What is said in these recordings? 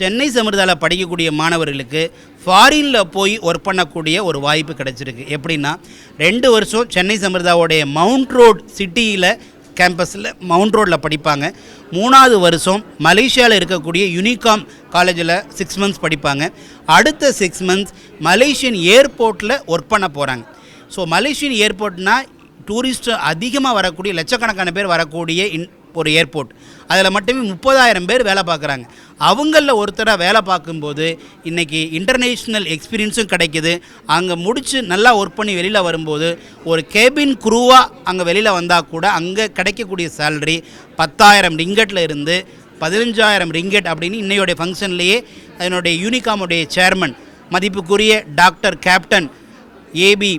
சென்னை சமிர்தாவில் படிக்கக்கூடிய மாணவர்களுக்கு ஃபாரினில் போய் ஒர்க் பண்ணக்கூடிய ஒரு வாய்ப்பு கிடச்சிருக்கு. எப்படின்னா ரெண்டு வருஷம் சென்னை சமிர்தாவோடைய மவுண்ட் ரோட் சிட்டியில் கேம்பஸில் மவுண்ட் ரோட்டில் படிப்பாங்க. மூணாவது வருஷம் மலேசியாவில் இருக்கக்கூடிய யூனிகாம் காலேஜில் சிக்ஸ் மந்த்ஸ் படிப்பாங்க. அடுத்த சிக்ஸ் மந்த்ஸ் மலேசியன் ஏர்போர்ட்டில் ஒர்க் பண்ண போகிறாங்க ஸோ மலேசியன் ஏர்போர்ட்னா டூரிஸ்ட் அதிகமாக வரக்கூடிய லட்சக்கணக்கான பேர் வரக்கூடிய இன் ஒரு ஏர்போர்ட் அதில் மட்டுமே முப்பதாயிரம் பேர் வேலை பார்க்குறாங்க. அவங்களில் ஒருத்தராக வேலை பார்க்கும்போது இன்றைக்கி இன்டர்நேஷ்னல் எக்ஸ்பீரியன்ஸும் கிடைக்கிது. அங்கே முடித்து நல்லா ஒர்க் பண்ணி வெளியில் வரும்போது ஒரு கேபின் குரூவாக அங்கே வெளியில் வந்தால் கூட அங்கே கிடைக்கக்கூடிய சேலரி பத்தாயிரம் ரிங்கெட்டில் இருந்து பதினஞ்சாயிரம் ரிங்கெட் அப்படின்னு இன்னையோடைய ஃபங்க்ஷன்லேயே அதனுடைய யூனிகாமுடைய சேர்மன் மதிப்புக்குரிய doctor captain A B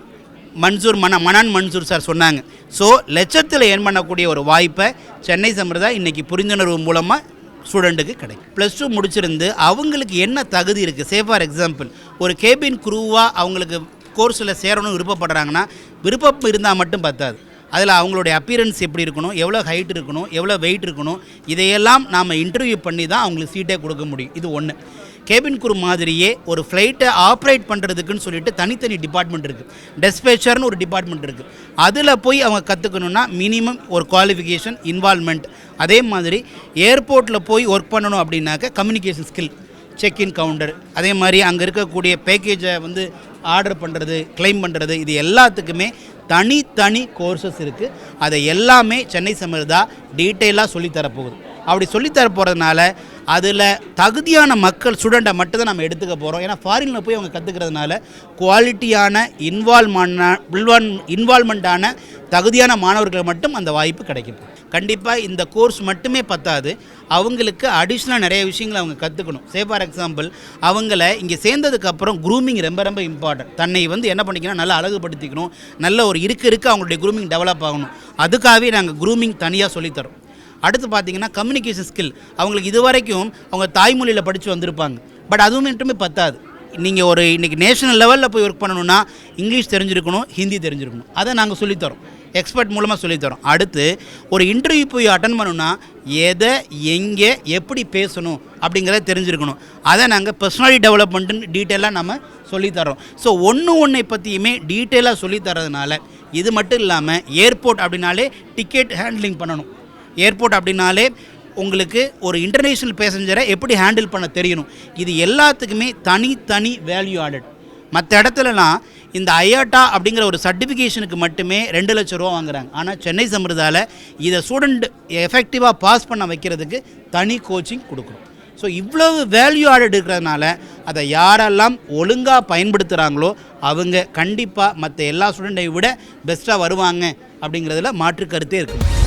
Mansoor மன மனான் மன்சூர் சார் சொன்னாங்க. ஸோ லட்சத்தில் ஏர்ன் பண்ணக்கூடிய ஒரு வாய்ப்பை சென்னை சம்பிரதா இன்றைக்கி புரிந்துணர்வு மூலமாக ஸ்டூடெண்ட்டுக்கு கிடைக்கும். ப்ளஸ் டூ முடிச்சிருந்து அவங்களுக்கு என்ன தகுதி இருக்குது சே ஃபார் எக்ஸாம்பிள் ஒரு கேபின் குரூவாக அவங்களுக்கு கோர்ஸில் சேரணும்னு விருப்பப்படுறாங்கன்னா விருப்பம் இருந்தால் மட்டும் பத்தாது. அதில் அவங்களுடைய அப்பியரன்ஸ் எப்படி இருக்கணும் எவ்வளோ ஹைட் இருக்கணும் எவ்வளோ வெயிட் இருக்கணும் இதையெல்லாம் நாம் இன்டர்வியூ பண்ணி தான் அவங்களுக்கு சீட்டே கொடுக்க முடியும். இது ஒன்று கேபின் குரூ மாதிரியே ஒரு ஃப்ளைட்டை ஆப்ரேட் பண்ணுறதுக்குன்னு சொல்லிட்டு தனித்தனி டிபார்ட்மெண்ட் இருக்குது டெஸ்பேச்சர்னு ஒரு டிபார்ட்மெண்ட் இருக்குது அதில் போய் அவங்க கற்றுக்கணுன்னா மினிமம் ஒரு குவாலிஃபிகேஷன் இன்வால்மெண்ட் அதே மாதிரி ஏர்போர்ட்டில் போய் ஒர்க் பண்ணணும் அப்படின்னாக்க கம்யூனிகேஷன் ஸ்கில் செக்இன் கவுண்டர் அதே மாதிரி அங்கே இருக்கக்கூடிய பேக்கேஜை வந்து ஆர்டர் பண்ணுறது க்ளைம் பண்ணுறது இது எல்லாத்துக்குமே தனித்தனி கோர்சஸ் இருக்குது அதை எல்லாமே சென்னை சமிர்தா டீட்டெயிலாக சொல்லித்தரப்போகுது. அப்படி சொல்லித்தர போகிறதுனால அதில் தகுதியான மக்கள் ஸ்டூடெண்ட்டை மட்டும் தான் நம்ம எடுத்துக்க போகிறோம் ஏன்னா ஃபாரினில் போய் அவங்க கற்றுக்கிறதுனால குவாலிட்டியான இன்வால்வ்மெண்ட் இன்வால்மெண்ட்டான தகுதியான மாணவர்களுக்கு மட்டும் அந்த வாய்ப்பு கிடைக்கும். கண்டிப்பாக இந்த கோர்ஸ் மட்டுமே பத்தாது. அவங்களுக்கு அடிஷ்னலாக நிறைய விஷயங்களை அவங்க கற்றுக்கணும் சே ஃபார் எக்ஸாம்பிள் அவங்கள இங்கே சேர்ந்ததுக்கப்புறம் க்ரூமிங் ரொம்ப ரொம்ப இம்பார்ட்டன்ட் தன்னை வந்து என்ன பண்ணிக்கணும்? நல்லா அழகுபடுத்திக்கணும். நல்ல ஒரு இருக்க இருக்க அவங்களுடைய க்ரூமிங் டெவலப் ஆகணும். அதுக்காகவே நாங்கள் க்ரூமிங் தனியாக சொல்லித்தரோம் அடுத்து பார்த்தீங்கன்னா கம்யூனிகேஷன் ஸ்கில் அவங்களுக்கு இது வரைக்கும் அவங்க தாய்மொழியில் படித்து வந்திருப்பாங்க. பட் அதுவும் மட்டுமே பத்தாது. நீங்கள் ஒரு இன்றைக்கி நேஷனல் லெவலில் போய் ஒர்க் பண்ணணும்னா இங்கிலீஷ் தெரிஞ்சிருக்கணும் ஹிந்தி தெரிஞ்சிருக்கணும். அதை நாங்கள் சொல்லித்தரோம். எக்ஸ்பர்ட் மூலமாக சொல்லித்தரோம். அடுத்து ஒரு இன்டர்வியூ போய் அட்டன் பண்ணணும்னா எதை எங்கே எப்படி பேசணும் அப்படிங்கிறத தெரிஞ்சிருக்கணும். அதை நாங்கள் பர்சனாலிட்டி டெவலப்மெண்ட்டுன்னு டீட்டெயிலாக நம்ம சொல்லித்தரோம். ஸோ ஒன்று ஒன்றை பற்றியுமே டீட்டெயிலாக சொல்லித்தரதுனால இது மட்டும் இல்லாமல் ஏர்போர்ட் அப்படின்னாலே டிக்கெட் ஹேண்ட்லிங் பண்ணணும். ஏர்போர்ட் அப்படின்னாலே உங்களுக்கு ஒரு இன்டர்நேஷ்னல் பேசஞ்சரை எப்படி ஹேண்டில் பண்ண தெரியணும். இது எல்லாத்துக்குமே தனித்தனி வேல்யூ ஆடட் மற்ற இடத்துலலாம் இந்த ஐயாட்டா அப்படிங்கிற ஒரு சர்டிஃபிகேஷனுக்கு மட்டுமே ரெண்டு லட்ச ரூபா வாங்குறாங்க. ஆனால் சென்னை சம்பிரதால இதை ஸ்டூடெண்ட் எஃபெக்டிவாக பாஸ் பண்ண வைக்கிறதுக்கு தனி கோச்சிங் கொடுக்குறோம் ஸோ இவ்வளவு வேல்யூ ஆடட் இருக்கிறதுனால அதை யாரெல்லாம் ஒழுங்காக பயன்படுத்துகிறாங்களோ அவங்க கண்டிப்பாக மற்ற எல்லா ஸ்டூடெண்ட்டை விட பெஸ்ட்டாக வருவாங்க அப்படிங்கிறதுல மாற்று கருத்தே இருக்குது